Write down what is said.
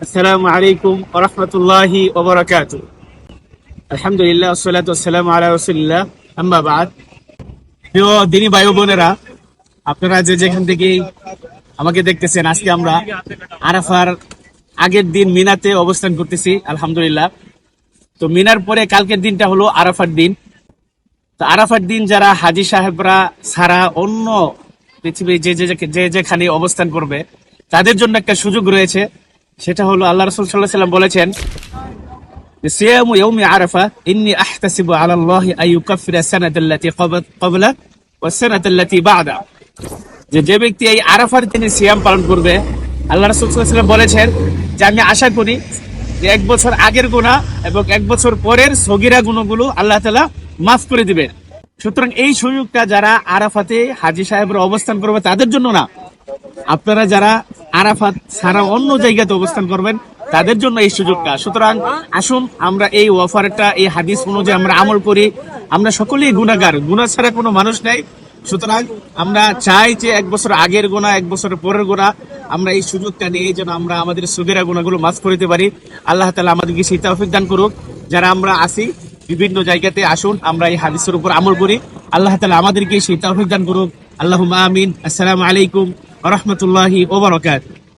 আসসালামু আলাইকুম ওবরাকাতু আলহামদুলিল্লাহ আসসালাতু রাসূলিল্লাহ। প্রিয় দিনী ভাই বোনেরা, আপনারা যে যেখান থেকে আমাকে দেখতেছেন, আজকে আমরা আরাফার আগের দিন মিনাতে অবস্থান করতেছি, আলহামদুলিল্লাহ। তো মিনার পরে কালকের দিনটা হলো আরাফার দিন। তো আরাফার দিন যারা হাজি সাহেবরা ছাড়া অন্য পৃথিবী যে যে যে যেখানে অবস্থান করবে, তাদের জন্য একটা সুযোগ রয়েছে। সেটা হলো আল্লাহ রসুল সাল্লাহাম সাল্লাম বলেছেন ইন্নি যে যে ব্যক্তি এই পালন করবে বলেছেন যে, আমি আশা করি যে এক বছর আগের এবং এক বছর পরের সগিরা গুণগুলো আল্লাহ মাফ করে দিবেন। সুতরাং এই সুযোগটা যারা আরাফাতে হাজি সাহেবের অবস্থান করবে তাদের জন্য না। আপনারা যারা আরাফাত ছাড়া অন্য জায়গাতে অবস্থান করবেন, তাদের জন্য এই সুযোগটা। সুতরাং আসুন আমরা এই অফারটা, এই হাদিস অনুযায়ী আমরা আমল করি। আমরা সকলেই গুণাগার গুণা ছাড়া কোনো মানুষ নাই। সুতরাং আমরা চাই যে এক বছর আগের গোনা এক বছরের পরের গোনা আমরা এই সুযোগটা নিয়ে যেন আমরা আমাদের সুবিরা গোনাগুলো মাফ করে দিতে পারি। আল্লাহ তালা আমাদেরকে সেই তৌফিক দান করুক। যারা আমরা আসি বিভিন্ন জায়গাতে আসুন, আমরা এই হাদিসের উপর আমল করি। আল্লাহ তালা আমাদেরকে সেই তৌফিক দান করুক। আল্লাহ আমিন। আসসালামু আলাইকুম। রহমতুল্লাহি ওবরাকাত